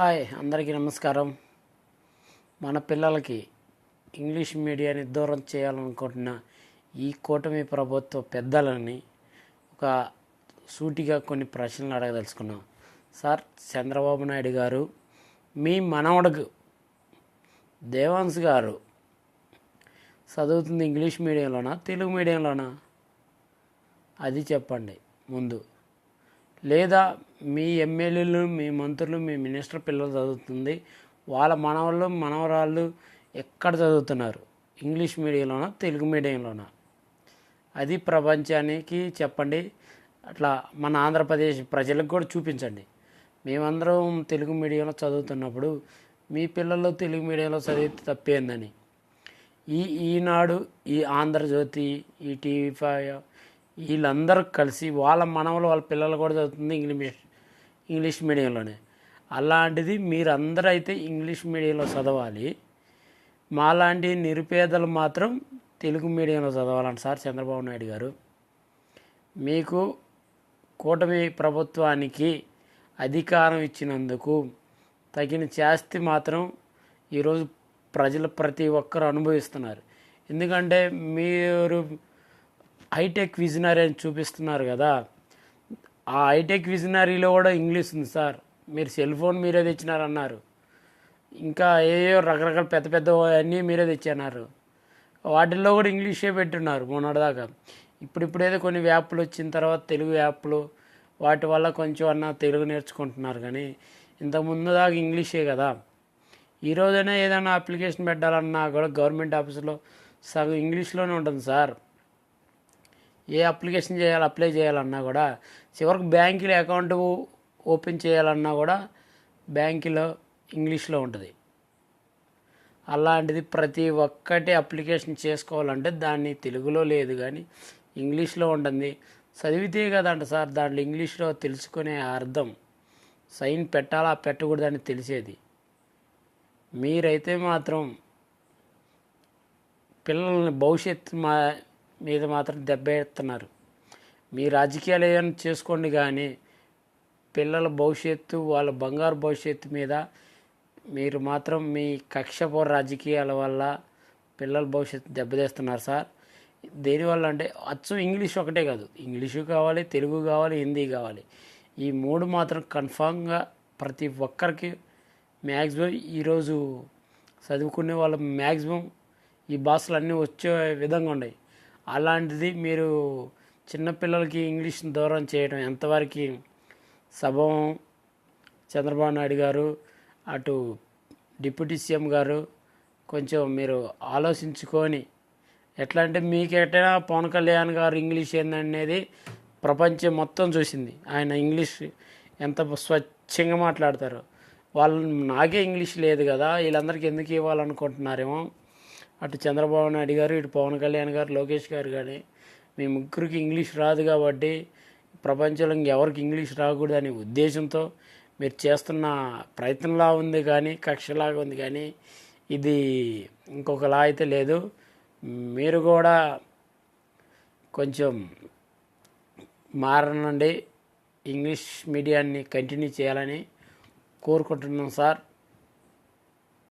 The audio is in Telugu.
హాయ్ అందరికీ నమస్కారం. మన పిల్లలకి ఇంగ్లీష్ మీడియాని దూరం చేయాలనుకుంటున్న ఈ కూటమి ప్రభుత్వ పెద్దలని ఒక సూటిగా కొన్ని ప్రశ్నలు అడగదలుచుకున్నాం. సార్ చంద్రబాబు నాయుడు గారు మీ మనవడకు దేవాన్స్ గారు చదువుతుంది ఇంగ్లీష్ మీడియంలోనా తెలుగు మీడియంలోనా? అది చెప్పండి ముందు. లేదా మీ ఎమ్మెల్యేలు మీ మంత్రులు మీ మినిస్టర్ పిల్లలు చదువుతుంది. వాళ్ళ మనవాళ్ళు మనవరాళ్ళు ఎక్కడ చదువుతున్నారు? ఇంగ్లీష్ మీడియంలోనా తెలుగు మీడియంలోనా? అది ప్రపంచానికి చెప్పండి. అట్లా మన ఆంధ్రప్రదేశ్ ప్రజలకు కూడా చూపించండి. మేమందరం తెలుగు మీడియంలో చదువుతున్నప్పుడు మీ పిల్లలు తెలుగు మీడియంలో చదివితే తప్పేందని. ఈ ఈనాడు ఈ ఆంధ్రజ్యోతి ఈ టీవీ ఫైవ్ వీళ్ళందరూ కలిసి వాళ్ళ మనవలు వాళ్ళ పిల్లలు కూడా చదువుతుంది ఇంగ్లీష్ ఇంగ్లీష్ మీడియంలోనే. అలాంటిది మీరందరూ అయితే ఇంగ్లీష్ మీడియంలో చదవాలి. మాలాంటి నిరుపేదలు మాత్రం తెలుగు మీడియంలో చదవాలని సార్ చంద్రబాబు నాయుడు గారు. మీకు కూటమి ప్రభుత్వానికి అధికారం ఇచ్చినందుకు తగిన శాస్తి మాత్రం ఈరోజు ప్రజలు ప్రతి ఒక్కరు అనుభవిస్తున్నారు. ఎందుకంటే మీరు హైటెక్ విజనరీ అని చూపిస్తున్నారు కదా. ఆ హైటెక్ విజనరీలో కూడా ఇంగ్లీష్ ఉంది సార్. మీరు సెల్ ఫోన్ మీరే తెచ్చినారన్నారు. ఇంకా ఏయో రకరకాల పెద్ద పెద్ద అన్నీ మీరే తెచ్చినారు. వాటిల్లో కూడా ఇంగ్లీషే పెట్టున్నారు మొన్నటిదాకా. ఇప్పుడు కొన్ని యాప్లు వచ్చిన తర్వాత తెలుగు యాప్లు వాటి వల్ల కొంచెం అన్న తెలుగు నేర్చుకుంటున్నారు కానీ ఇంతకుముందు దాకా ఇంగ్లీషే కదా. ఈ రోజైనా ఏదైనా అప్లికేషన్ పెట్టాలన్నా కూడా గవర్నమెంట్ ఆఫీసులో సగం ఇంగ్లీష్లోనే ఉంటుంది సార్. ఏ అప్లికేషన్ చేయాలి అప్లై చేయాలన్నా కూడా చివరికి బ్యాంకులో అకౌంట్ ఓపెన్ చేయాలన్నా కూడా బ్యాంకులో ఇంగ్లీష్లో ఉంటుంది. అలాంటిది ప్రతి ఒక్కటి అప్లికేషన్ చేసుకోవాలంటే దాన్ని తెలుగులో లేదు కానీ ఇంగ్లీష్లో ఉంటుంది. చదివితే కదంట సార్ దాంట్లో ఇంగ్లీష్లో తెలుసుకునే అర్థం. సైన్ పెట్టాలా పెట్టకూడదని తెలిసేది. మీరైతే మాత్రం పిల్లల్ని భవిష్యత్తు మా మీద మాత్రం దెబ్బ ఎత్తున్నారు మీ రాజకీయాలు ఏమైనా చేసుకోండి కానీ పిల్లల భవిష్యత్తు వాళ్ళ బంగారు భవిష్యత్తు మీద మీరు మాత్రం మీ కక్షపూర రాజకీయాల వల్ల పిల్లల భవిష్యత్తు దెబ్బతీస్తున్నారు సార్. దేనివల్ల అంటే అచ్చు ఇంగ్లీష్ ఒకటే కాదు. ఇంగ్లీషు కావాలి తెలుగు కావాలి హిందీ కావాలి. ఈ మూడు మాత్రం కన్ఫామ్గా ప్రతి ఒక్కరికి మ్యాక్సిమం ఈరోజు చదువుకునే వాళ్ళ మ్యాక్సిమం ఈ భాషలు అన్నీ వచ్చే విధంగా ఉన్నాయి. అలాంటిది మీరు చిన్నపిల్లలకి ఇంగ్లీష్ దూరం చేయడం ఎంతవరకు సభం చంద్రబాబు నాయుడు గారు అటు డిప్యూటీ సీఎం గారు కొంచెం మీరు ఆలోచించుకొని ఎట్లా అంటే మీకు ఎట్టైనా పవన్ కళ్యాణ్ గారు ఇంగ్లీష్ ఏందనేది ప్రపంచం మొత్తం చూసింది. ఆయన ఇంగ్లీష్ ఎంత స్వచ్ఛంగా మాట్లాడతారు. వాళ్ళు నాకే ఇంగ్లీష్ లేదు కదా వీళ్ళందరికీ ఎందుకు ఇవ్వాలనుకుంటున్నారేమో? అటు చంద్రబాబు నాయుడు గారు ఇటు పవన్ కళ్యాణ్ గారు లోకేష్ గారు కానీ మీ ముగ్గురికి ఇంగ్లీష్ రాదు కాబట్టి ప్రపంచంలో ఇంకెవరికి ఇంగ్లీష్ రాకూడదు అనే ఉద్దేశంతో మీరు చేస్తున్న ప్రయత్నంలా ఉంది కానీ కక్షలాగా ఉంది కానీ ఇది ఇంకొకలా అయితే లేదు. మీరు కూడా కొంచెం మారనండి. ఇంగ్లీష్ మీడియాన్ని కంటిన్యూ చేయాలని కోరుకుంటున్నాం సార్.